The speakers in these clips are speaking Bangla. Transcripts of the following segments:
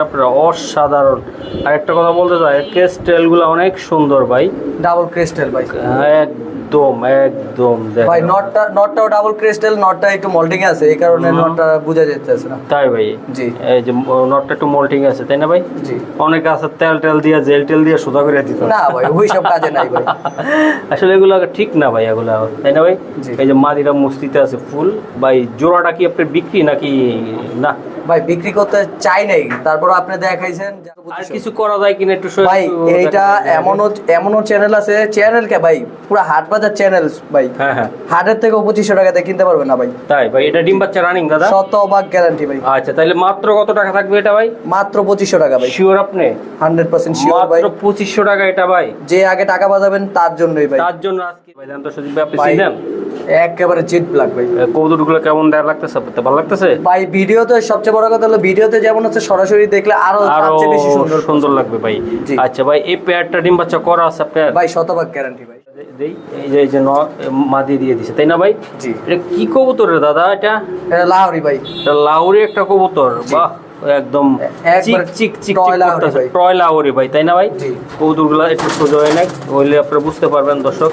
আপনারা অসাধারণ। আর একটা কথা বলতে চাই অনেক সুন্দর ভাই। ডাবল ক্রিস্টাল ভাই। একদম একদম ভাই নটটা নটটাও ডাবল ক্রিস্টাল নটটা একটু মোল্ডিং আছে এই কারণে নটটা বোঝা যাচ্ছে না। তাই ভাই? জি। এই যে নটটা একটু মোল্টিং আছে তাই না ভাই? জি। অনেকে আছে তেল টেল দিয়ে জেল টেল দিয়ে সুদা করে দিত না ভাই ওই সব কাজে নাই ভাই। আসলে এগুলো ঠিক না ভাই এগুলো তাই না ভাই? এই যে মাদিরা মস্তিতে আছে ফুল। ভাই জোড়াটা কি আপনার বিক্রি নাকি না? ভাই বিক্রি করতে চাই নাই। তারপর আপনি দেখাইছেন আর কিছু করা যায় কিনা একটু ভাই এইটা। এমনও এমনও চ্যানেল আছে চ্যানেল কে ভাই পুরো হাট বাজার চ্যানেল ভাই। হ্যাঁ হ্যাঁ। হাটের থেকে পঁচিশশো টাকাতে কিনতে পারবে না ভাই। তাই ভাই এটা ডিম বাচ্চা রানিং দাদা? শতভাগ গ্যারান্টি ভাই। আচ্ছা তাহলে মাত্র কত টাকা থাকবে এটা ভাই? মাত্র পঁচিশশো টাকা ভাই। শিওর আপনি? হান্ড্রেড পার্সেন্ট শিওর ভাই। মাত্র পঁচিশশো টাকা এটা ভাই। যে আগে টাকা বাজাবেন তার জন্যই ভাই। তার জন্য আজকে ভাই জানতো সজীব ভাই আপনি চিনেন একেবারে জিট ব্ল্যাক ভাই। কৌতুকগুলো কেমন দেওয়ার লাগতেছে ভালো লাগতেছে? ভাই ভিডিও তো সবচেয়ে বড় কথা হলো ভিডিওতে যেমন হচ্ছে সরাসরি দেখলে আরও আরও বেশি সুন্দর সুন্দর লাগবে ভাই। আচ্ছা ভাই এই পেয়ারটা ডিম বাচ্চা করা আছে আপনার? ভাই শতভাগ গ্যারান্টি ভাই। দেই এই যে এই যে ন মাদি দিয়ে দিছে তাই না ভাই? জি। এটা কি কবুতর রে দাদা এটা? এটা লাহরি ভাই। এটা লাউরি একটা কবুতর বাহ একদম চিক চিক চিক টয় করতেছে। ভাই। তাই না ভাই। কবুতরগুলো একটু সোজা হয় না হইলে আপনারা বুঝতে পারবেন দর্শক।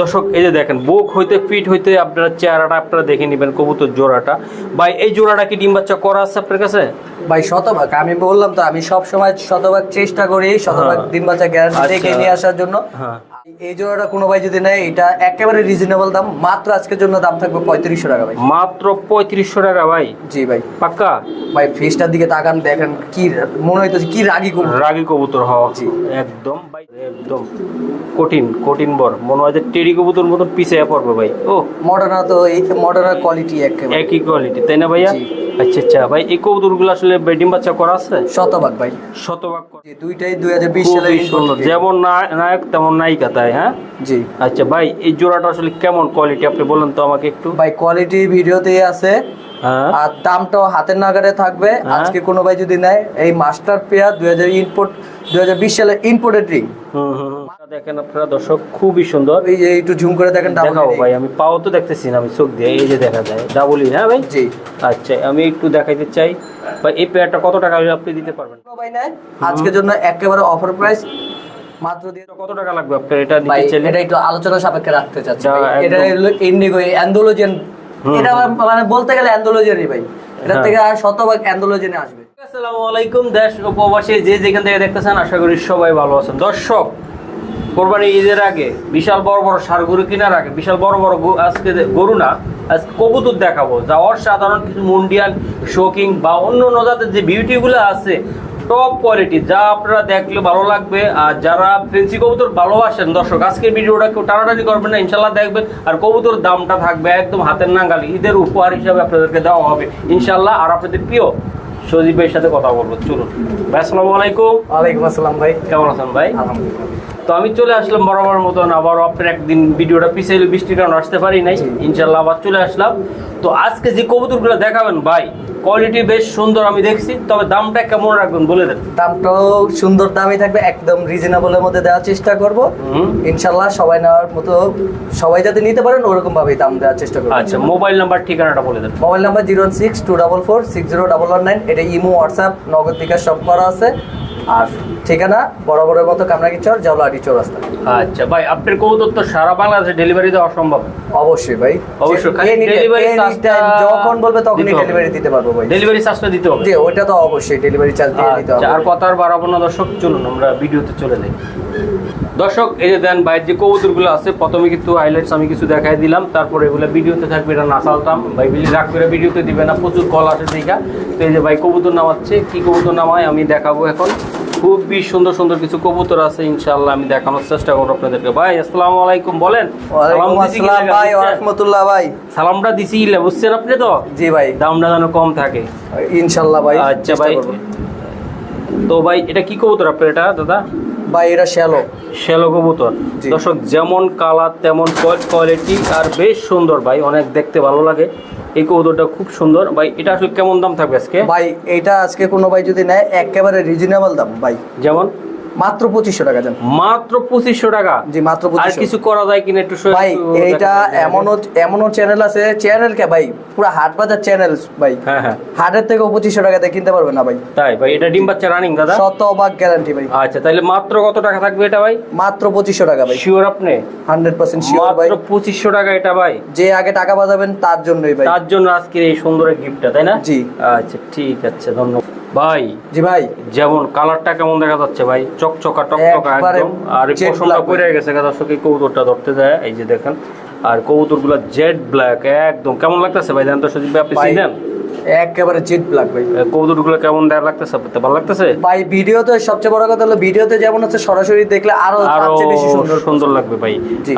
দর্শক এই যে দেখেন বুক হইতে ফিট হইতে আপনার চেহারাটা আপনারা দেখে নেবেন কবুতর জোড়াটা। ভাই এই জোড়াটা কি ডিম বাচ্চা করা আছে আপনার কাছে? ভাই শতভাগ। আমি বললাম তো আমি সব সময় শতভাগ চেষ্টা করি শতভাগ ডিম দিন বাচ্চা গ্যারান্টি রেখে দেখে নিয়ে আসার জন্য। হ্যাঁ। এই জোড়াটা কোনো ভাই যদি নেয় এটা একেবারে রিজনেবল দাম। মাত্র আজকের জন্য দাম থাকবে পঁয়ত্রিশশো টাকা ভাই। মাত্র পঁয়ত্রিশশো টাকা ভাই। জি ভাই। পাক্কা? ভাই ফেসটার দিকে তাকান দেখেন কি মনে হইতেছে কি রাগি করব রাগি কবুতর হওয়া জি। একদম ভাই একদম। কঠিন কঠিন বর। মনে হয় যে টেরি কবুতর মতন পিছিয়ে পড়বে ভাই। ও মডার্না তো এই মডার্নার কোয়ালিটি একেবারে। একই কোয়ালিটি তাই না ভাইয়া। আচ্ছা আচ্ছা। ভাই এই কবুতরগুলো আসলে ডিম বাচ্চা করা আছে? শতভাগ ভাই। শতভাগ দুইটাই দুই হাজার বিশ সালে যেমন নায়ক তেমন নায়িকা তাই হ্যাঁ? জি। আচ্ছা ভাই এই জোড়াটা আসলে কেমন কোয়ালিটি আপনি বলেন তো আমাকে একটু। ভাই কোয়ালিটি ভিডিওতে আছে। আর দামটাও হাতের নাগারে থাকবে। হ্যাঁ। আজকে কোনো ভাই যদি নেয় এই মাস্টার পেয়ার দুই হাজার ইনপোর্ট দুই হাজার বিশ সালে ইম্পোর্টেড রিং। দেখেন আপনারা দর্শক খুবই সুন্দর। এই যে একটু ঝুম করে দেখেন দেখাও ভাই আমি পাও তো দেখতেছি না আমি চোখ দিয়ে এই যে দেখা যায় ডাবলই হ্যাঁ ভাই? জি। আচ্ছা আমি একটু দেখাইতে চাই। ভাই এই পেয়ারটা কত টাকা আপনি দিতে পারবেন? ভাই নেয়? আজকের জন্য একেবারে অফার প্রাইস মাত্র দিয়ে কত টাকা লাগবে আপনার? এটা নিতে চাইলে? এটা একটু আলোচনা সাপেক্ষে রাখতে চাচ্ছি এটা হলো ইন্ডিগো অ্যান্ডোলোজেন এটা মানে বলতে গেলে অ্যান্ডোলোজেনই ভাই। এটা হ্যাঁ। থেকে আর শতভাগ অ্যান্ডোলোজেনে আসবে। আসসালামু আলাইকুম দেশ ও প্রবাসী যে যেখান থেকে দেখতেছেন আশা করি সবাই ভালো আছেন। দর্শক কোরবানি ঈদের আগে বিশাল বড় বড় সার গরু কেনার আগে বিশাল বড় বড় আজকে গরু না আজকে কবুতর দেখাবো। যা অসাধারণ কিছু মুন্ডিয়ান শোকিং বা অন্য অন্য জাতের যে বিউটিগুলো আছে টপ কোয়ালিটি যা আপনারা দেখলে ভালো লাগবে। আর যারা ফেন্সি কবুতর ভালোবাসেন দর্শক আজকের ভিডিওটা কেউ টানাটানি করবেন না ইনশাল্লাহ দেখবেন। আর কবুতর দামটা থাকবে একদম হাতের নাগালি। ঈদের উপহার হিসাবে আপনাদেরকে দেওয়া হবে ইনশাল্লাহ আর আপনাদের প্রিয় সজীব ভাইয়ের সাথে কথা বলব। চলুন। ভাই আসসালামু আলাইকুম। ওয়ালাইকুম আসসালাম ভাই। কেমন আছেন ভাই? আলহামদুলিল্লাহ। তো আমি চলে আসলাম বরাবর মতন। আবার আপনার একদিন ভিডিওটা পিছিয়ে বৃষ্টির কারণে আসতে পারি নাই। ইনশাল্লাহ আবার চলে আসলাম। তো আজকে যে কবুতরগুলো দেখাবেন ভাই কোয়ালিটি বেশ সুন্দর আমি দেখছি তবে দামটা কেমন রাখবেন বলে দেন? দামটাও সুন্দর দামই থাকবে একদম রিজনেবলের মধ্যে দেওয়ার চেষ্টা করব। ইনশাআল্লাহ ইনশাল্লাহ সবাই নেওয়ার মতো সবাই যাতে নিতে পারেন ওরকম ভাবেই দাম দেওয়ার চেষ্টা করব। আচ্ছা মোবাইল নাম্বার ঠিকানাটা বলে দেন। Mobile number zero six two double four six zero double one nine এটা ইমো হোয়াটসঅ্যাপ নগদ বিকাশ সব করা আছে। আর ঠিকানা বরাবরের মতো কামরাকি চর জাউলাহাটি চৌরাস্তা। আচ্ছা ভাই আপনার কৌদত্ত সারা বাংলাদেশে ডেলিভারি দেওয়া অসম্ভব অবশ্যই ভাই। অবশ্যই, ডেলিভারি যখন বলবে তখনই ডেলিভারি দিতে পারব ভাই। ডেলিভারি চার্জটা দিতে হবে। জি ওইটা তো অবশ্যই ডেলিভারি চার্জ দিয়ে দিতে হবে। আর কথার বাড়াবো না দর্শক চলুন আমরা ভিডিওতে চলে যাই। দর্শক এই যে দেন বাইরের যে কবুতরগুলো আছে প্রথমে কিন্তু হাইলাইটস আমি কিছু দেখাই দিলাম তারপরে এগুলো ভিডিওতে থাকবে এটা না চালতাম। ভাই বিলি রাগ করে ভিডিওতে দিবে না প্রচুর কল আসে দেখা। তো এই যে ভাই কবুতর নামাচ্ছে কি কবুতর নামায় আমি দেখাবো এখন। খুবই সুন্দর সুন্দর কিছু কবুতর আছে ইনশাআল্লাহ আমি দেখানোর চেষ্টা করব আপনাদেরকে। ভাই আসসালামু আলাইকুম বলেন। ভাই? রহমতুল্লাহ ভাই। সালামটা দিছি ইলে বুঝছেন আপনি তো? জি ভাই। দামটা যেন কম থাকে। ইনশাল্লাহ ভাই আচ্ছা ভাই। তো ভাই এটা কি কবুতর আপনার এটা দাদা? ভাই এটা শ্যালো শ্যালো কবুতর। দর্শক যেমন কালার তেমন কোয়ালিটি আর বেশ সুন্দর ভাই অনেক দেখতে ভালো লাগে। এই কবুতরটা খুব সুন্দর। ভাই এটা আসলে কেমন দাম থাকবে আজকে? ভাই এটা আজকে কোনো ভাই যদি নেয় একেবারে রিজনেবল দাম ভাই। যেমন? মাত্র পঁচিশশো টাকা যান মাত্র পঁচিশশো টাকা? জি মাত্র আর কিছু করা যায় কিনা একটু ভাই এইটা এমনও এমনও চ্যানেল আছে চ্যানেল কে ভাই পুরো হাট বাজার চ্যানেল ভাই। হ্যাঁ হ্যাঁ। হাটের থেকেও পঁচিশশো টাকাতে কিনতে পারবে না ভাই। তাই ভাই এটা ডিম বাচ্চা রানিং দাদা? শতভাগ গ্যারান্টি ভাই। আচ্ছা তাহলে মাত্র কত টাকা থাকবে এটা ভাই? মাত্র পঁচিশশো টাকা ভাই। শিওর আপনি? হান্ড্রেড পার্সেন্ট শিওর ভাই। মাত্র পঁচিশশো টাকা এটা ভাই। যে আগে টাকা বাজাবেন তার জন্যই ভাই। তার জন্য আজকের এই সুন্দর গিফটটা তাই না? জি। আচ্ছা ঠিক আছে ধন্যবাদ। ভাই জি ভাই। যেমন কালারটা কেমন দেখা যাচ্ছে ভাই? চকচকা একবারে একদম। আর পশমটা পড়ে গেছে দর্শক এই কবুতরটা ধরতে যায়। এই যে দেখেন আর কবুতরগুলো জেড ব্ল্যাক একদম। কেমন লাগতেছে ভাই? জানতো সজিব ভাই আপনি চিনেন? একেবারে জিট ব্ল্যাক ভাই। কবুতরগুলো কেমন দেখা লাগতেছে? আপনাদের ভালো লাগতেছে? ভাই ভিডিওতে সবচেয়ে বড় কথা হলো ভিডিওতে যেমন হচ্ছে সরাসরি দেখলে আরও আরও বেশি সুন্দর সুন্দর লাগবে ভাই।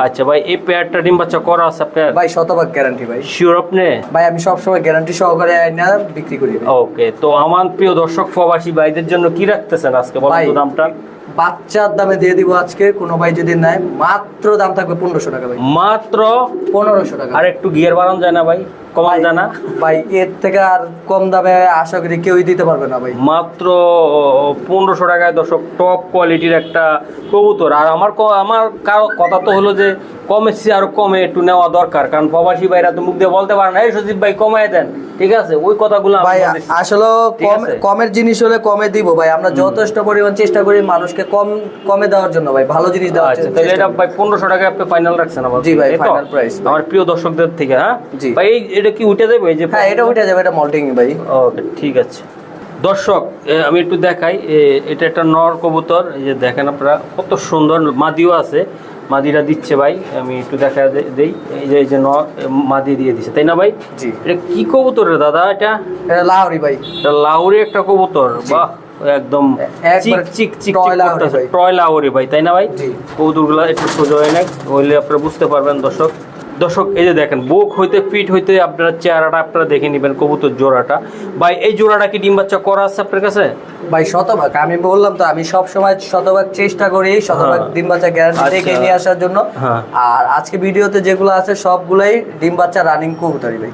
আচ্ছা ভাই এই পেয়ারটা ডিম বাচ্চা করা আছে আপনার? ভাই শতভাগ গ্যারান্টি ভাই। শিওর আপনি? ভাই আমি সবসময় গ্যারান্টি সহকারে আইনা বিক্রি করি। ওকে তো আমার প্রিয় দর্শক প্রবাসী ভাইদের জন্য কি রাখতেছেন আজকে? বলেন তো দামটা। বাচ্চার দামে দিয়ে দিব আজকে কোনো ভাই যদি নেয় মাত্র দাম থাকবে পনেরোশো টাকা ভাই। মাত্র পনেরোশো টাকা। আর একটু গিয়ার বাড়ানো যায় না ভাই? কমান ভাই- ভাই এর থেকে আর কম দামে আশা করি কেউই দিতে পারবে না ভাই। মাত্র পনেরোশো টাকায় দর্শক টপ কোয়ালিটির একটা কবুতর। আর আমার আমার কথা তো হলো যে কমে আরও কমে একটু নেওয়া দরকার। কারণ প্রবাসী ভাইরা তো মুখ দিয়ে বলতে পারে না এই সজীব ভাই কমায় দেন। ঠিক আছে? ওই কথাগুলো ভাই আসলে কম কমের জিনিস হলে কমে দিব ভাই। আমরা যথেষ্ট পরিমাণ চেষ্টা করি মানুষকে কম কমে দেওয়ার জন্য ভাই। ভালো জিনিস দেওয়া আচ্ছা চেষ্টা তাহলে এটা ভাই পনেরোশো টাকা আপনি ফাইনাল রাখছেন আমার জি ভাই, price ভাই। আমার প্রিয় দর্শকদের থেকে হ্যাঁ? জি। ভাই এই- এটা কি উঠে এই যে হ্যাঁ এটা উঠে যাবে এটা মল্টিং ভাই। ওকে ঠিক আছে। দর্শক আমি একটু দেখাই এটা একটা নর কবুতর এই যে দেখেন আপনারা কত সুন্দর মাদিও আছে মাদিরা দিচ্ছে ভাই আমি একটু দেখা দেই এই যে এই যে নর মাদি দিয়ে দিচ্ছে তাই না ভাই? জি। এটা কি কবুতর রে দাদা এটা? এটা লাহরি ভাই। এটা লাউরি একটা কবুতর বাহ একদম চিক চিক চিক টয়। লাউরি ভাই। তাই না ভাই। কবুতরগুলো একটু সোজা হয় না হইলে আপনারা বুঝতে পারবেন দর্শক। দর্শক এই যে দেখেন বুক হইতে ফিট হইতে আপনারা চেহারাটা আপনারা দেখে নেবেন কবুতর জোড়াটা ভাই এই জোড়াটা কি ডিম বাচ্চা করা আছে আপনার কাছে ভাই শতভাগ আমি বললাম তো আমি সব সময় শতভাগ চেষ্টা করি শতভাগ হ্যাঁ। ডিম বাচ্চা গ্যারান্টি আচ্ছা। দেখে নিয়ে আসার জন্য হ্যাঁ। আর আজকে ভিডিওতে যেগুলো আছে সবগুলাই ডিম বাচ্চা রানিং কবুতরি ভাই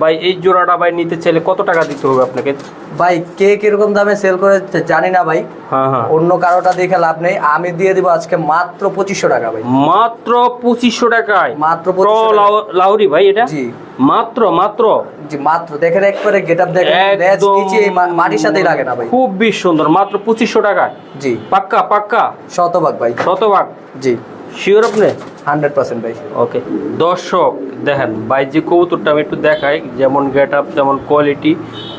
ভাই এই জোড়াটা ভাই নিতে চাইলে কত টাকা দিতে হবে আপনাকে ভাই কে কীরকম দামে সেল করে জানি না ভাই। হ্যাঁ হ্যাঁ। অন্য কারোটা দেখে লাভ নেই। আমি দিয়ে দিব আজকে মাত্র পঁচিশশো টাকা ভাই। মাত্র পঁচিশশো টাকায়? মাত্র Pro 2500 টাকা। লাউ- লাউরি ভাই এটা? জি। মাত্র মাত্র? জি মাত্র। দেখেন একবারে গেট আপ দেখেন মাটির সাথেই লাগে না ভাই। খুব বেশ সুন্দর। মাত্র পঁচিশশো টাকায়? জি। পাক্কা পাক্কা? শতভাগ ভাই। শতভাগ? জি। শিওর আপনি? হান্ড্রেড পার্সেন্ট ভাই ওকে দর্শক দেখেন ভাই যে কবুতরটা আমি একটু দেখাই যেমন গেট আপ যেমন কোয়ালিটি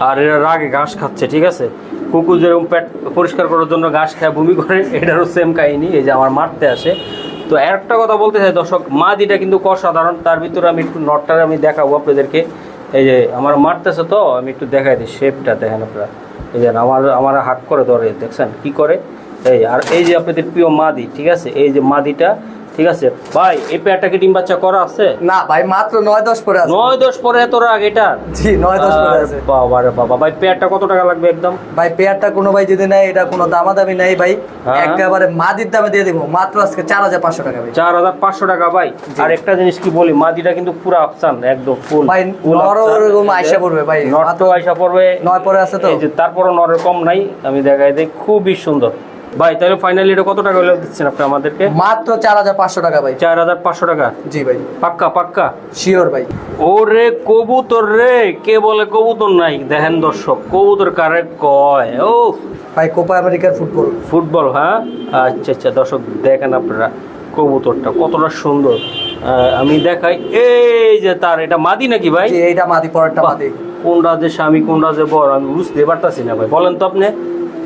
আর এরা রাগে ঘাস খাচ্ছে ঠিক আছে? কুকুর যেরকম পেট পরিষ্কার করার জন্য ঘাস খায় বমি করে এটারও সেম কাহিনী এই যে আমার মারতে আসে। তো একটা কথা বলতে চাই দর্শক মাদিটা কিন্তু অসাধারণ তার ভিতরে আমি একটু নটটা আমি দেখাবো আপনাদেরকে। এই যে আমার মারতেছে তো আমি একটু দেখাই দিই শেপটা দেখেন আপনারা। এই যে আমার আমার হাত করে ধরে দেখছেন? কি করে? এই আর এই যে আপনাদের প্রিয় মাদি ঠিক আছে? এই যে মাদিটা ঠিক আছে? ভাই এই পেয়ারটা কি ডিম বাচ্চা করা আছে? না ভাই মাত্র নয় দশ পরে আছে। নয় দশ পরে এত রাগ এটা? জি নয় দশ পরে আছে। বাবা রে বাবা ভাই পেয়ারটা কত টাকা লাগবে একদম? ভাই পেয়ারটা কোনো ভাই যদি নেয় এটা কোনো দামাদামি নেই ভাই। হ্যাঁ। একেবারে মাদির দামে দিয়ে দিব মাত্র আজকে চার হাজার পাঁচশো টাকা ভাই। চার হাজার পাঁচশো টাকা ভাই। আর একটা জিনিস কি বলি মাদিটা কিন্তু পুরো আফসান একদম ফুল ভাই নরও ওরকম আইসা পড়বে ভাই নটও আইসা পড়বে। নয় পরে আছে তো। এই যে তারপরও নরের কম নাই আমি দেখাই দিই খুবই সুন্দর। ভাই তাহলে ফাইনালি এটা কত টাকা হলে দিচ্ছেন আপনি আমাদেরকে? মাত্র চার হাজার পাঁচশো টাকা ভাই। চার হাজার পাঁচশো টাকা? জি ভাই। পাক্কা পাক্কা? শিওর ভাই। ওরে কবুতর রে কে বলে কবুতর নাই? দেখেন দর্শক কবুতর কারে কয়? ও ভাই কোপা আমেরিকার ফুটবল। ফুটবল হ্যাঁ? আচ্ছা আচ্ছা দর্শক দেখেন আপনারা কবুতরটা কতটা সুন্দর। আমি দেখাই এই যে তার এটা মাদি নাকি ভাই? জি এইটা মাদি পরেরটা মাদি। কোনটা যে স্বামী কোনটা যে বর আমি বুঝতে পারতাছি না ভাই। বলেন তো আপনি।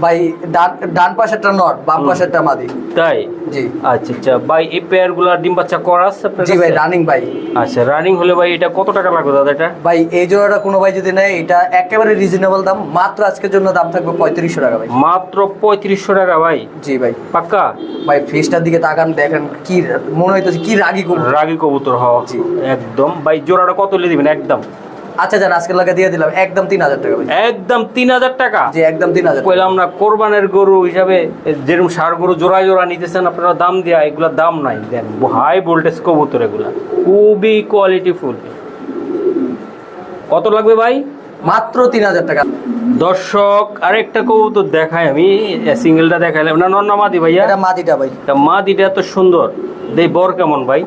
ভাই ডান ডান পাশেরটা নট বাম পাশেরটা মাদি। তাই? জি। আচ্ছা আচ্ছা। ভাই এই ডিম বাচ্চা করা আছে জি ভাই রানিং ভাই। আচ্ছা রানিং হলে ভাই এটা কত টাকা লাগবে দাদা এটা? ভাই এই জোড়াটা কোনো ভাই যদি নেয় এটা একেবারে রিজনেবল দাম। মাত্র আজকের জন্য দাম থাকবে পঁয়ত্রিশশো টাকা ভাই। মাত্র পঁয়ত্রিশশো টাকা ভাই? জি ভাই। পাক্কা? ভাই ফেসটার দিকে তাকান দেখেন কি মনে হইতেছে কি রাগি করব রাগি কবুতর হওয়া। একদম। ভাই জোড়াটা কত লে দিবেন? একদম। আচ্ছা জান আজকে লাগা দিয়ে দিলাম একদম তিন হাজার টাকা একদম তিন হাজার টাকা? জি একদম তিন হাজার কইলাম না কোরবানের গরু হিসাবে যেরকম সার গরু জোড়া জোড়া নিতেছেন আপনারা দাম দেয়া এগুলা দাম নাই দেন হাই ভোল্টেজ কবুতর এগুলা। খুবই কোয়ালিটি ফুল। কত লাগবে ভাই? মাত্র তিন হাজার টাকা। দর্শক আরেকটা কবুতর দেখাই আমি সিঙ্গেলটা দেখাইলাম। না নন্না মাদি ভাইয়া? এটা মাদিটা ভাই। তা মাদিটা এত সুন্দর। দেই বর কেমন ভাই?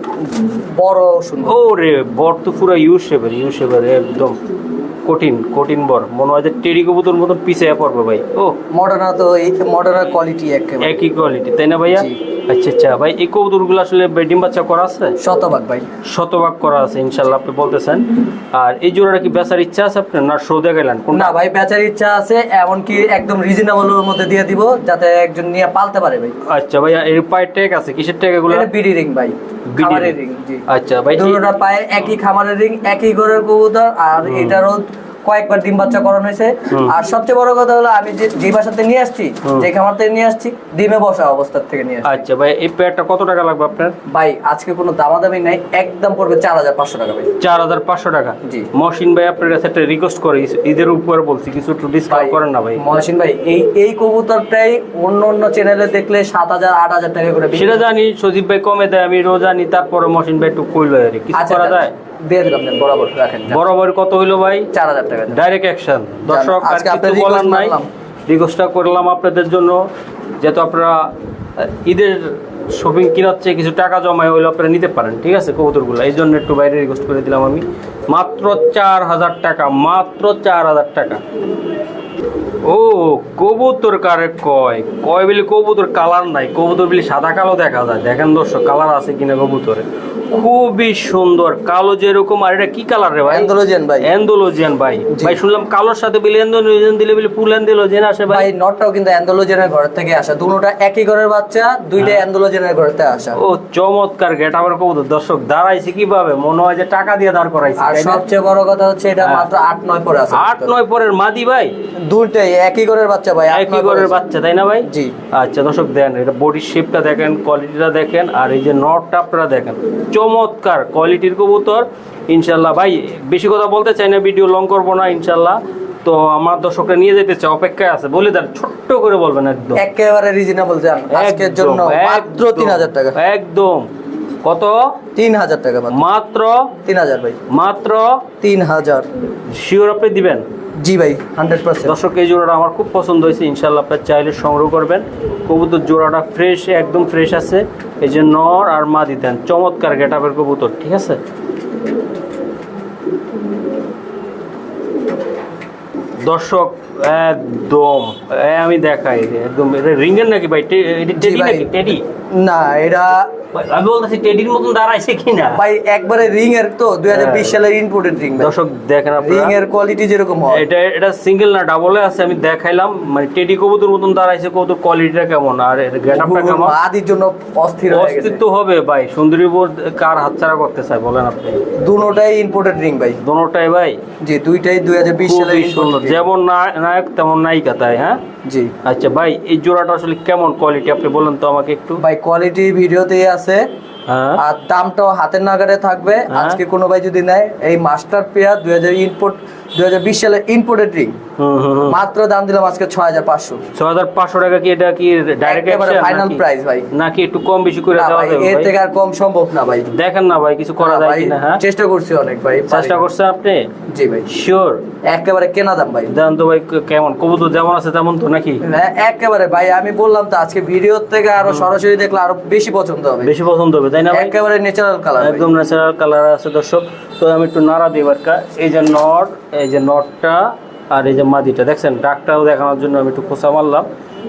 বড় সুন্দর। ও রে বর তো পুরো ইউ শেপের ইউ শেপের একদম কঠিন কঠিন বর। মনে হয় টেরি কবুতর মতন পিছিয়ে পড়বে ভাই। ও। মডার্ন তো এই মডার্ন কোয়ালিটি একেবারে। একই কোয়ালিটি তাই না ভাইয়া? আচ্ছা আচ্ছা। ভাই এই কবুতরগুলো আসলে ডিম বাচ্চা করা আছে? শতভাগ ভাই। শতভাগ করা আছে ইনশাল্লাহ আপনি বলতেছেন। আর এই জোড়াটা কি বেচার ইচ্ছা আছে আপনার না শো কোনটা? না ভাই বেচার ইচ্ছা আছে এমনকি একদম রিজনেবলের মধ্যে দিয়ে দিব যাতে একজন নিয়ে পালতে পারে ভাই। আচ্ছা ভাইয়া এর পায়ের ট্যাগ আছে কিসের ট্যাগ এগুলো? এটা বিডি রিং ভাই বিডি খামারের রিং জি। আচ্ছা ভাই দুটোটা পায়ে একই খামারের রিং একই ঘরের কবুতর আর এটারও কয়েকবার ডিম বাচ্চা করানো হয়েছে। আর সবচেয়ে বড় কথা হলো আমি যে বাসাতে নিয়ে আসছি। যে খামার থেকে নিয়ে আসছি ডিমে বসা অবস্থার থেকে নিয়ে আসছি। আচ্ছা ভাই এই পেয়ারটা কত টাকা লাগবে আপনার? ভাই আজকে কোনো দামাদামি নাই একদম পড়বে চার হাজার পাঁচশো টাকা ভাই। চার হাজার পাঁচশো টাকা? জি। মহসিন ভাই আপনার কাছে একটা রিকোয়েস্ট করে ঈদের উপরে বলছি কিছু একটু ডিসকাউন্ট করেন না ভাই। মহসিন ভাই এই এই কবুতরটাই অন্য অন্য চ্যানেলে দেখলে সাত হাজার আট হাজার টাকা করে বিক্রি সেটা জানি সজীব ভাই কমে দেয় আমি রোজ জানি তারপরে মহসিন ভাই একটু কইলো আর কি। কিছু আচ্ছা করা যায়? দিয়ে দিলাম দেন, বরাবর রাখেন। বরাবর কত হইল ভাই? চার হাজার টাকা দেন। ডাইরেক্ট অ্যাকশন দর্শক আজকে আপনার বলার নাই। রিকোয়েস্টটা করলাম আপনাদের জন্য। যেহেতু আপনারা ঈদের শপিং কেনার চেয়ে কিছু টাকা জমায় হইলে আপনারা নিতে পারেন ঠিক আছে কবুতরগুলো। এই জন্য একটু বাইরে রিকোয়েস্ট করে দিলাম আমি। মাত্র চার হাজার টাকা মাত্র চার হাজার টাকা। ও কবুতর কারে কয়? কয় বলে কবুতর? কালার নাই। কবুতর বলে সাদা কালো দেখা যায়। দেখেন দর্শক কালার আছে কিনা কবুতরে। খুবই সুন্দর। কালো যেরকম আর এটা কি কালার রে ভাই? অ্যান্ডোলোজেন ভাই। অ্যান্ডোলোজিয়ান ভাই। ভাই শুনলাম কালোর সাথে বিলে অ্যান্ডোলোজিয়ান দিলে বিলে ফুল অ্যান্ডোলোজিয়ান আসে ভাই। ভাই নটটাও কিন্তু অ্যান্ডোলোজেনের ঘর থেকে আসা। দুটোটা একই ঘরের বাচ্চা দুইটা অ্যান্ডোলোজেনের ঘর থেকে আসা। ও চমৎকার গেট। আবার কবুতর দর্শক দাঁড়াইছে কীভাবে? মনে হয় যে টাকা দিয়ে দাঁড় করাইছে আর সবচেয়ে বড় কথা হচ্ছে এটা হ্যাঁ। মাত্র আট নয় পরে আছে আট নয় পরের মাদি ভাই? দুইটাই একই ঘরের বাচ্চা ভাই একই ঘরের বাচ্চা তাই না ভাই? জি। আচ্ছা দর্শক দেখেন এটা বডির শেপটা দেখেন কোয়ালিটিটা দেখেন আর এই যে নটটা আপনারা দেখেন চমৎকার কোয়ালিটির কবুতর। ইনশাল্লাহ ভাই বেশি কথা বলতে চাই না ভিডিও লং করব না ইনশাল্লাহ তো আমার দর্শকরা নিয়ে যেতে চাই অপেক্ষায় আছে। বলে দেন ছোট্ট করে বলবেন একদম। একেবারে রিজনেবল যান আজকের জন্য মাত্র একদম, তিন হাজার টাকা। একদম। কত? তিন হাজার টাকা মাত্র। মাত্র? তিন হাজার ভাই। মাত্র? তিন হাজার। শিওর আপনি দিবেন? জি ভাই হান্ড্রেড পার্সেন্ট দর্শক এই জোড়াটা আমার খুব পছন্দ হয়েছে। ইনশাল্লাহ আপনার চাইলে সংগ্রহ করবেন। কবুতর জোড়াটা ফ্রেশ একদম ফ্রেশ আছে। এই যে নর আর মা দিতেন চমৎকার গেটাপের কবুতর ঠিক আছে? দর্শক একদম আমি দেখাই একদম এটা রিঙ্গের নাকি ভাই? টেডি নাকি? টেডি? না এটা আমি বলতেছি টেডির মতন দাঁড়াইছে কিনা? ভাই একবারে রিং এর তো দুই হাজার বিশ সালের ইনপোর্টেড রিং দর্শক দেখেন রিং আপনারা। এর কোয়ালিটি যেরকম হয়। এটা এটা সিঙ্গেল না ডাবলে আছে আমি দেখাইলাম। মানে টেডি কবুতর মতন দাঁড়াইছে কবুতর কোয়ালিটিটা কেমন? আর গেটআপটা কেমন? আদির জন্য অস্থির হয়ে গেছে। অস্তিত্ব হবে ভাই। সুন্দরী বোর কার হাতছাড়া করতে চায় বলেন আপনি। দুটোটাই ইম্পোর্টেড রিং ভাই। দোনোটাই ভাই। জি দুইটাই দুই হাজার বিশ সালের খুবই যেমন নায়ক তেমন নায়িকা তাই হ্যাঁ? জি। আচ্ছা ভাই এই জোড়াটা আসলে কেমন কোয়ালিটি আপনি বলেন তো আমাকে একটু। ভাই কোয়ালিটি ভিডিওতেই আছে। হ্যাঁ। আর দামটাও হাতের নাগারে থাকবে। হ্যাঁ। আজকে কোনো ভাই যদি নেয় এই মাস্টার পেয়ার দুই হাজার ইনপুট দুই হাজার বিশ সালের ইনপুটেড রিং হুম মাত্র দাম দিলাম আজকে ছয় হাজার পাঁচশো। ছ হাজার পাঁচশো টাকা কি এটা কি ডাইরেক্ট ফাইনাল প্রাইস ভাই। নাকি একটু কম বেশি করে দেওয়া যাবে এর থেকে আর কম সম্ভব না ভাই। দেখেন না ভাই কিছু করা যায় কিনা হ্যাঁ? চেষ্টা করছি অনেক ভাই চেষ্টা। করছেন আপনি? জি ভাই। শিওর একেবারে কেনা দাম ভাই। দেন তো ভাই কেমন? কবুতর যেমন আছে তেমন তো নাকি? হ্যাঁ, একেবারে ভাই আমি বললাম তো আজকে ভিডিও থেকে আরও সরাসরি দেখলে আরও বেশি পছন্দ হবে। বেশি পছন্দ হবে তাই না ভাই? একেবারে ন্যাচারাল কালার একদম ন্যাচারাল কালার আছে দর্শক। তো আমি একটু নাড়া দিই এই যে নট এই যে নটটা আর এই যে মাদিটা দেখছেন? ডাকটাও দেখানোর জন্য আমি একটু খোসা মারলাম।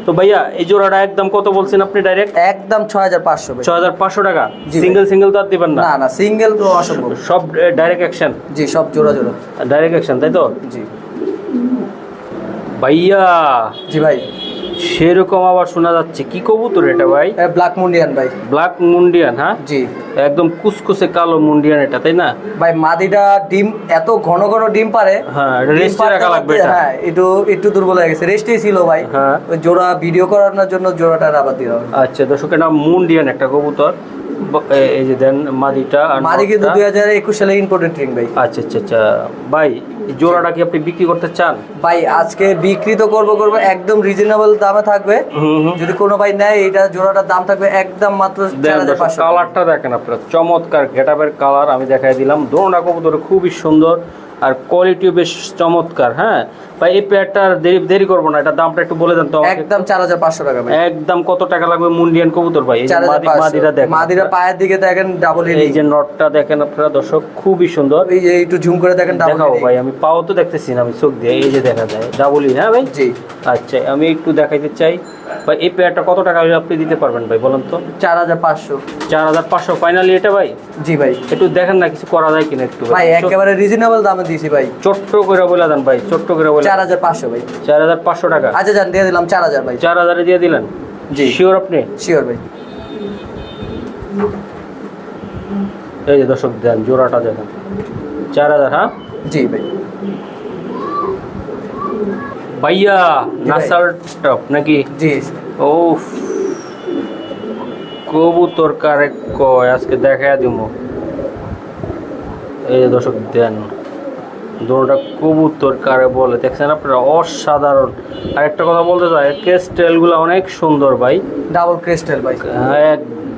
তো ভাইয়া এই জোড়াটা একদম কত বলছেন আপনি ডাইরেক্ট একদম ছয় হাজার পাঁচশো ছ হাজার পাঁচশো টাকা? সিঙ্গেল সিঙ্গেল তো আর দিবেন না? না না সিঙ্গেল তো অসম্ভব। সব ডাইরেক্ট অ্যাকশন জি সব জোড়া জোড়া। ডাইরেক্ট অ্যাকশন তাই তো? জি। ভাইয়া! জি ভাই। সেরকম আবার শোনা যাচ্ছে। কি কবুতর এটা ভাই? ব্ল্যাক মুন্ডিয়ান ভাই। ব্ল্যাক মুন্ডিয়ান হ্যাঁ? জি। একদম কুচকুচে কালো মুন্ডিয়ান এটা তাই না? ভাই মাদিটা ডিম এত ঘন ঘন ডিম পারে। হ্যাঁ, পারতে রাখা লাগবে এটা। হ্যাঁ একটু একটু দুর্বল হয়ে গেছে। রেস্টেই ছিল ভাই। হ্যাঁ। জোড়া ভিডিও করানোর জন্য জোড়াটা আবার হবে। আচ্ছা দর্শক এটা মুন্ডিয়ান একটা কবুতর। এই যে দেন মাদিটা আর মাদি কিন্তু দুই হাজার একুশ সালে ইম্পোর্টেড রিং ভাই। আচ্ছা আচ্ছা আচ্ছা। ভাই জোড়াটা কি আপনি বিক্রি করতে চান? ভাই আজকে বিক্রি তো করব করব একদম রিজনেবল দামে থাকবে। যদি কোনো ভাই নেয় এটা জোড়াটার দাম থাকবে একদম মাত্র দেন কালারটা দেখেন আপনারা। চমৎকার গেটাপের কালার আমি দেখাই দিলাম। দোনোটা কবুতর খুবই সুন্দর। আর কোয়ালিটিও বেশ চমৎকার হ্যাঁ? ভাই এই পেয়ারটার দেরি দেরি করব না এটা দামটা একটু বলে দেন তো একদম চার হাজার পাঁচশো টাকা ভাই। একদম কত টাকা লাগবে মুন্ডিয়ান কবুতর ভাই? মাদিরা দেখেন। মাদিরা পায়ের দিকে দেখেন ডাবল এই যে নটটা দেখেন আপনারা দর্শক খুবই সুন্দর। এই যে একটু ঝুম করে দেখেন ডাবল দেখাও ভাই আমি পাও তো দেখতেছি না আমি চোখ দিয়ে এই যে দেখা যায় ডাবল হ্যাঁ ভাই? জি। আচ্ছা আমি একটু দেখাইতে চাই। ভাই এই পেয়ারটা কত টাকা হলে আপনি দিতে পারবেন ভাই বলেন তো? চার হাজার পাঁচশো। চার হাজার পাঁচশো ফাইনালি এটা ভাই? জি ভাই। একটু দেখেন না কিছু করা যায় কিনা একটু ভাই। একেবারে রিজনেবল দামে দিয়েছি ভাই। ছোট্ট করে বলে দেন ভাই ছোট্ট করে বলে। চার হাজার পাঁচশো ভাই। চার হাজার পাঁচশো টাকা। আচ্ছা যান দিয়ে দিলাম চার হাজার ভাই। চার হাজারে দিয়ে দিলেন? জি। শিওর আপনি? শিওর ভাই। এই যে দর্শক দেন জোড়াটা দেখেন। চার হাজার হ্যাঁ? জি ভাই। ভাইয়া। নাসার টপ নাকি? জি। ও কবুতর কারে কয়? আজকে দেখা দিব এই দর্শক দেন। দুটা কবুতর কারে বলে। দেখছেন আপনারা? অসাধারণ। আর একটা কথা বলতে চাই কেস্টেলগুলো অনেক সুন্দর ভাই। ডাবল ক্রিস্টাল ভাই।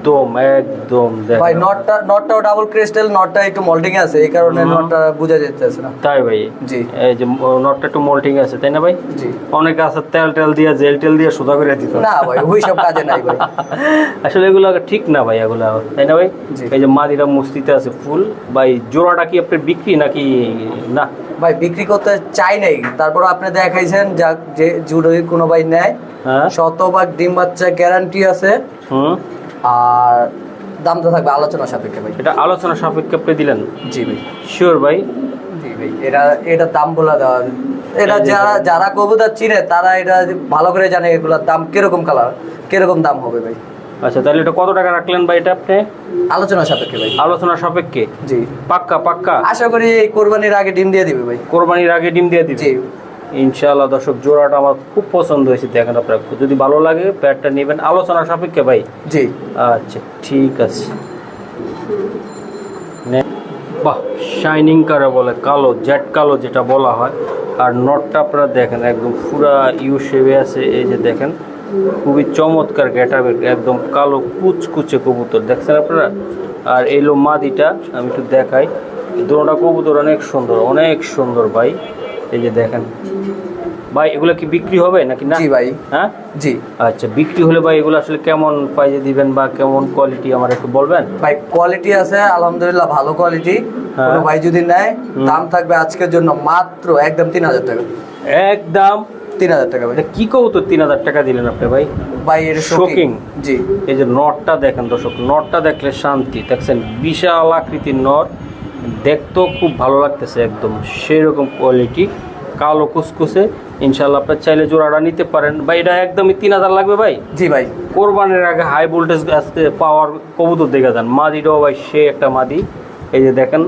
একদম একদম ভাই নটটা নটটাও ডাবল ক্রিস্টাল নটটা একটু মোল্ডিং আছে এই কারণে নটটা বোঝা যাচ্ছে না। তাই ভাই? জি। এই যে নটটা একটু মোল্টিং আছে তাই না ভাই? জি। অনেক আছে তেল টেল দিয়ে জেল টেল দিয়ে সোজা করে দিত না ভাই ওই সব কাজে নাই ভাই। আসলে এগুলো ঠিক না ভাই এগুলো তাই না ভাই? এই যে মাদিরা মস্তিতে আছে ফুল ভাই জোড়াটা কি আপনার বিক্রি নাকি না? ভাই বিক্রি করতে চাই নাই তারপর আপনি দেখাইছেন যাক যে যদি কোনো ভাই নেয় হ্যাঁ। শতভাগ ডিম বাচ্চা গ্যারান্টি আছে। হুম। আর দামটা থাকবে আলোচনা সাপেক্ষে ভাই। এটা আলোচনা সাপেক্ষে আপনি দিলেন? জি ভাই। শিওর ভাই? জি ভাই এটা এটা দাম বলে দেওয়া এটা যারা যারা কবুতর চিনে তারা এটা ভালো করে জানে এগুলোর দাম কীরকম কালার কীরকম দাম হবে ভাই। আচ্ছা তাহলে এটা কত টাকা রাখলেন ভাই এটা আপনি? আলোচনা সাপেক্ষে ভাই। আলোচনা সাপেক্ষে? জি। পাক্কা পাক্কা? আশা করি এই কোরবানির আগে ডিম দিয়ে দিবে ভাই। কোরবানির আগে ডিম দিয়ে দিবে? জি। ইনশাআল্লাহ দর্শক জোড়াটা আমার খুব পছন্দ হয়েছে। দেখেন আপনার যদি ভালো লাগে প্যাডটা নেবেন। আলোচনা সাপেক্ষে ভাই? জি। আচ্ছা ঠিক আছে। নে- বাহ শাইনিং কারে বলে কালো জেট কালো যেটা বলা হয়। আর নটটা আপনারা দেখেন একদম পুরা ইউ শেপে আছে। এই যে দেখেন খুবই চমৎকার গেটাবের একদম কালো কুচকুচে কবুতর। দেখছেন আপনারা? আর এলো মাদিটা আমি একটু দেখাই। দুটোটা কবুতর অনেক সুন্দর অনেক সুন্দর ভাই। এই যে দেখেন ভাই এগুলো কি বিক্রি হবে নাকি না? জি ভাই। হ্যাঁ? জি। আচ্ছা বিক্রি হলে ভাই এগুলো আসলে কেমন প্রাইজে দিবেন বা কেমন কোয়ালিটি আমার একটু বলবেন? ভাই কোয়ালিটি আছে আলহামদুলিল্লাহ ভালো কোয়ালিটি হ্যাঁ। কোনো ভাই যদি নেয় দাম থাকবে আজকের জন্য মাত্র একদম তিন হাজার টাকা। একদম। তিন হাজার টাকা ভাই। এটা কি কবুতর তিন হাজার টাকা দিলেন আপনি ভাই? ভাই Shocking. শোকিং জি। এই যে নটটা দেখেন দর্শক নটটা দেখলে শান্তি। দেখছেন বিশাল আকৃতির নট। দেখতেও খুব ভালো লাগতেছে একদম সেই রকম কোয়ালিটি কালো কুসকুসে ইনশাল্লাহ আপনার চাইলে জোড়াটা নিতে পারেন। ভাই এটা একদমই তিন হাজার লাগবে ভাই? জি ভাই। কোরবানের আগে হাই ভোল্টেজ আজকে পাওয়ার কবুতর দেখে যান। মাদিটাও ভাই সে একটা মাদি। এই যে দেখেন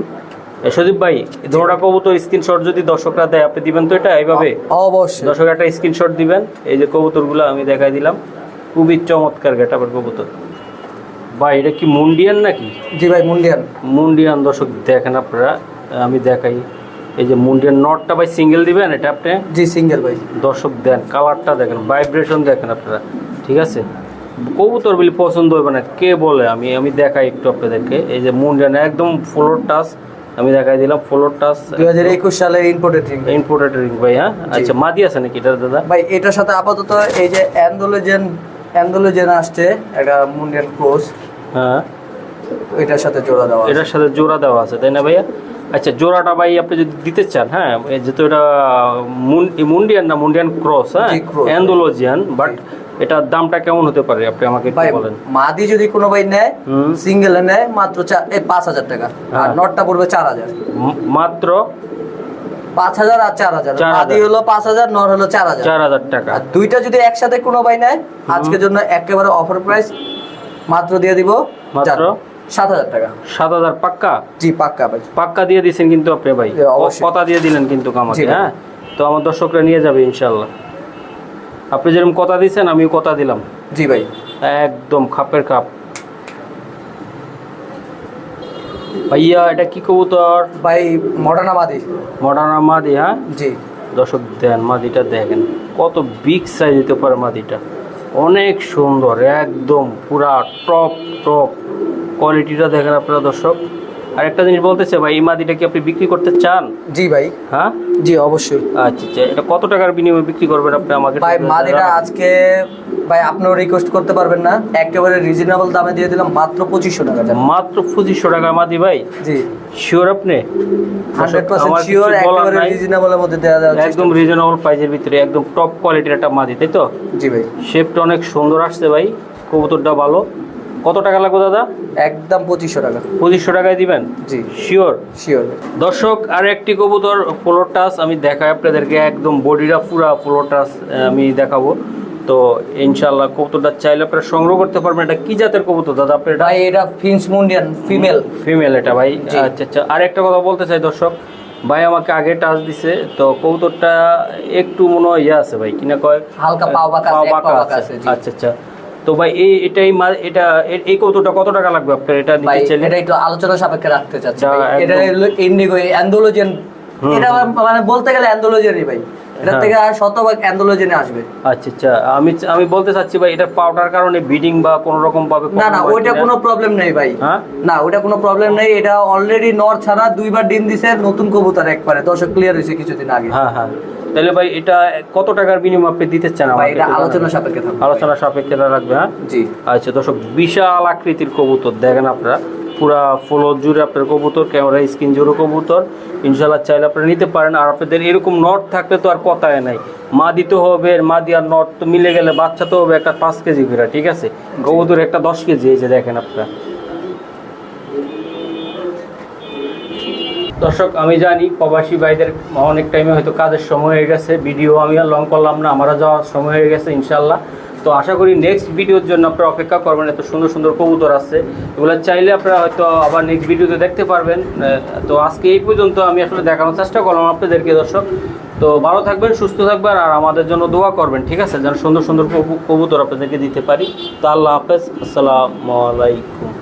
সজীব ভাই ধরোটা কবুতর স্ক্রিনশট যদি দর্শকরা দেয় আপনি দিবেন তো এটা এইভাবে? অবশ্যই। দর্শক একটা স্ক্রিনশট দিবেন। এই যে কবুতরগুলো আমি দেখাই দিলাম। খুবই চমৎকার গেটাপের কবুতর। ভাই এটা কি মুন্ডিয়ান নাকি? জি ভাই মুন্ডিয়ান। মুন্ডিয়ান দর্শক দেখেন আপনারা আমি দেখাই। এই যে মুন্ডিয়ান নটটা ভাই সিঙ্গেল দিবেন এটা আপনি? জি সিঙ্গেল ভাই। দর্শক দেন কালারটা দেখেন ভাইব্রেশন দেখেন আপনারা ঠিক আছে? কবুতর বলি পছন্দ হবে না কে বলে? আমি আমি দেখাই একটু আপনাদেরকে। এই যে মুন্ডিয়ান একদম ফ্লোর টাচ আমি দেখাই দিলাম ফ্লোর টাচ দুই হাজার একুশ সালে ইম্পোর্টেড রিং ইম্পোর্টেড রিং ভাই হ্যাঁ? আচ্ছা মাদি আছে নাকি এটা দাদা? ভাই এটার সাথে আপাতত এই যে অ্যান্ডোলোজেন অ্যান্ডোলোজেন আসছে একটা মুন্ডিয়ান ক্রোস হ্যাঁ। এটার সাথে জোড়া দেওয়া এটার সাথে জোড়া দেওয়া আছে তাই না ভাইয়া? আচ্ছা জোড়াটা ভাই আপনি যদি দিতে চান হ্যাঁ এই যেহেতু এটা মুন্ডিয়ান না মুন্ডিয়ান ক্রস হ্যাঁ অ্যান্ডোলজিয়ান বাট এটার দামটা কেমন হতে পারে আপনি আমাকে বলেন। মাদি যদি কোনো ভাই নেয়। সিঙ্গেলে নেয় মাত্র পাঁচ হাজার টাকা। আর হ্যাঁ। নটটা পড়বে চার হাজার। মাত্র? পাঁচ হাজার আর চার হাজার। হলো পাঁচ হাজার নর হলো চার হাজার। চার হাজার টাকা। আর দুইটা যদি একসাথে কোনো ভাই নেয় আজকের জন্য একেবারে অফার প্রাইস মাত্র দিয়ে দিব মাত্র? সাত হাজার টাকা। সাত হাজার পাক্কা? জি পাক্কা ভাই। পাক্কা দিয়ে দিয়েছেন কিন্তু আপনি ভাই। কথা দিয়ে দিলেন কিন্তু আমাকে হ্যাঁ? তো আমার দর্শকরা নিয়ে যাবে ইনশাল্লাহ আপনি যেরকম কথা দিয়েছেন আমিও কথা দিলাম। জি ভাই। একদম খাপের খাপ। ভাইয়া এটা কি কবুতর? ভাই মডার্না মাদি মডার্না মাদি হ্যাঁ? জি। দর্শক দেন মাদিটা দেখেন। কত বিগ সাইজ হতে পারে মাদিটা। অনেক সুন্দর একদম পুরা টপ টপ কোয়ালিটিটা দেখেন আপনারা দর্শক। আর একটা জিনিস বলতেছে ভাই এই মাদিটা কি আপনি বিক্রি করতে চান? জি ভাই। হ্যাঁ? জি অবশ্যই। আচ্ছা আচ্ছা এটা কত টাকার বিনিময়ে বিক্রি করবেন আপনি আমাকে ভাই মাদিটা আজকে ভাই আপনিও রিকোয়েস্ট করতে পারবেন না। একেবারে রিজনেবল দামে দিয়ে দিলাম মাত্র পঁচিশশো টাকা মাত্র পঁচিশশো টাকা মাদি ভাই? জি। শিওর আপনি? একদম রিজনেবল প্রাইজের ভিতরে একদম টপ কোয়ালিটির একটা মাদি তাই তো? জি ভাই। শেপটা অনেক সুন্দর আসছে ভাই। কবুতরটা ভালো। কত টাকা লাগবে দাদা? একদম পঁচিশশো টাকা। পঁচিশশো টাকায় দিবেন? জি। শিওর শিওর দর্শক আর একটি কবুতর ফ্লোর টাচ আমি দেখাই আপনাদেরকে একদম বডিটা পুরা ফ্লোর টাচ আমি দেখাবো। তো ইনশাল্লাহ কবুতরটা চাইলে আপনারা সংগ্রহ করতে পারবেন। এটা কি জাতের কবুতর দাদা আপনি এটা? ভাই এটা ফিন্স মুন্ডিয়ান ফিমেল ফিমেল এটা ভাই। আচ্ছা আচ্ছা। আর একটা কথা বলতে চাই দর্শক ভাই আমাকে আগে টাচ দিছে তো কবুতরটা একটু মনে হয় ইয়ে আছে ভাই কিনা কয়? হালকা পাও বাঁকা আছে। আচ্ছা আচ্ছা। তো ভাই এই এটাই এটা এই কবুতরটা কত টাকা লাগবে আপনার? এটা নিতে চাইলে? এটা একটু আলোচনা সাপেক্ষে রাখতে চাচ্ছি। এটা ইন্ডিগো অ্যান্ডোলোজেন হুম, এটা মানে বলতে গেলে অ্যান্ডোলোজেনই ভাই। এটা হ্যাঁ। থেকে আর শতভাগ অ্যান্ডোলোজেনে আসবে। আচ্ছা আচ্ছা। আমি আমি বলতে চাচ্ছি ভাই এটা পাউডার কারণে বিডিং বা কোনো রকম ভাবে না না ওইটা কোনো প্রবলেম নেই ভাই। হ্যাঁ? না ওইটা কোনো প্রবলেম নেই। এটা অলরেডি নর ছাড়া দুইবার ডিম দিছে নতুন কবুতর একবারে। দর্শক ক্লিয়ার হয়েছে কিছুদিন আগে। হ্যাঁ হ্যাঁ। তাহলে ভাই এটা কত টাকার বিনিময় আপনি দিতে চান ভাই এটা আলোচনা সাপেক্ষে আলোচনা সাপেক্ষে রাখবে হ্যাঁ? জি। আচ্ছা দর্শক বিশাল আকৃতির কবুতর দেখেন আপনারা পুরা ফলো জুড়ে আপনার কবুতর ক্যামেরা স্ক্রিন জুড়ে কবুতর। ইনশাল্লাহ চাইলে আপনারা নিতে পারেন আর আপনাদের এরকম নট থাকলে তো আর কথাই নাই। মা দিতে হবে মা দিয়ে আর নট তো মিলে গেলে বাচ্চা তো হবে একটা পাঁচ কেজি করে ঠিক আছে? কবুতর একটা দশ কেজি এই যে দেখেন আপনারা। দর্শক, আমি জানি প্রবাসী ভাইদের অনেক টাইমে হয়তো কাজের সময় হয়ে গেছে ভিডিও আমি আর লং করলাম না, আমারও যাওয়ার সময় হয়ে গেছে ইনশাল্লাহ তো আশা করি নেক্সট ভিডিওর জন্য আপনারা অপেক্ষা করবেন, এত সুন্দর সুন্দর কবুতর আছে। এগুলো চাইলে আপনারা হয়তো আবার নেক্সট ভিডিওতে দেখতে পারবেন। তো আজকে এই পর্যন্ত আমি আসলে দেখানোর চেষ্টা করলাম আপনাদেরকে, দর্শক। তো ভালো থাকবেন, সুস্থ থাকবেন, আর আমাদের জন্য দোয়া করবেন, ঠিক আছে? যেন সুন্দর সুন্দর কবু- কবুতর আপনাদেরকে দিতে পারি। তো আল্লাহ হাফেজ, আসসালামু আলাইকুম।